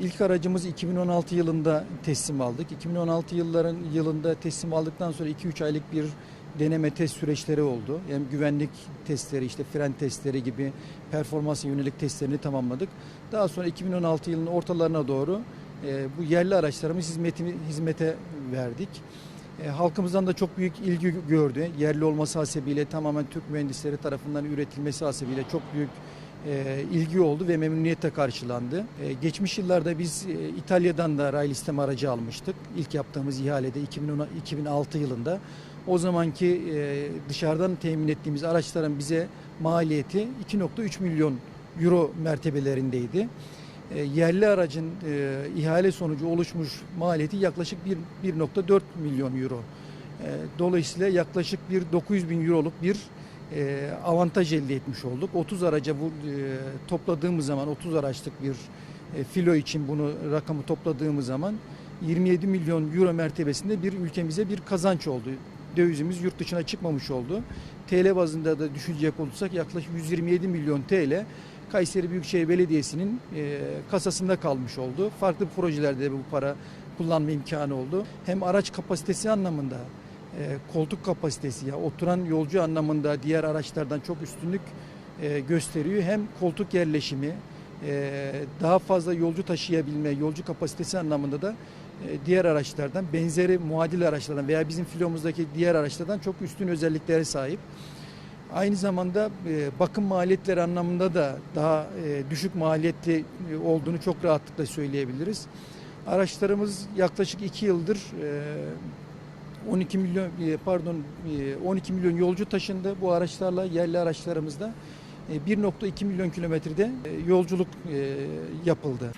İlk aracımızı 2016 yılında teslim aldık. 2016 yılların yılında teslim aldıktan sonra 2-3 aylık bir deneme test süreçleri oldu. Hem güvenlik testleri, işte fren testleri gibi performansa yönelik testlerini tamamladık. Daha sonra 2016 yılının ortalarına doğru e, bu yerli araçlarımız hizmetini hizmete verdik. E, halkımızdan da çok büyük ilgi gördü. Yerli olması hasebiyle tamamen Türk mühendisleri tarafından üretilmesi hasebiyle çok büyük e, ilgi oldu ve memnuniyetle karşılandı. E, geçmiş yıllarda biz e, İtalya'dan da rail isteme aracı almıştık. İlk yaptığımız ihalede 2010 2006 yılında. O zamanki e, dışarıdan temin ettiğimiz araçların bize maliyeti 2.3 milyon euro mertebelerindeydi. E, yerli aracın e, ihale sonucu oluşmuş maliyeti yaklaşık bir- 1.4 milyon euro. E, dolayısıyla yaklaşık bir 900 bin euroluk bir e, avantaj elde etmiş olduk. 30 araca bu e, topladığımız zaman 30 araçlık bir e, filo için bunu rakamı topladığımız zaman 27 milyon euro mertebesinde bir ülkemize bir kazanç oldu. Dövizimiz yurt dışına çıkmamış oldu. TL bazında da düşünecek olursak yaklaşık 127 milyon TL Kayseri Büyükşehir Belediyesi'nin kasasında kalmış oldu. Farklı projelerde de bu para kullanma imkanı oldu. Hem araç kapasitesi anlamında e, koltuk kapasitesi ya oturan yolcu anlamında diğer araçlardan çok üstünlük e, gösteriyor. Hem koltuk yerleşimi e, daha fazla yolcu taşıyabilme, yolcu kapasitesi anlamında da e, diğer araçlardan, benzeri muadil araçlardan veya bizim filomuzdaki diğer araçlardan çok üstün özelliklere sahip. Aynı zamanda e, bakım maliyetleri anlamında da daha e, düşük maliyetli e, olduğunu çok rahatlıkla söyleyebiliriz. Araçlarımız yaklaşık 2 yıldır e, 12 milyon e, pardon e, 12 milyon yolcu taşındı bu araçlarla yerli araçlarımızda e, 1.2 milyon kilometrede e, yolculuk e, yapıldı.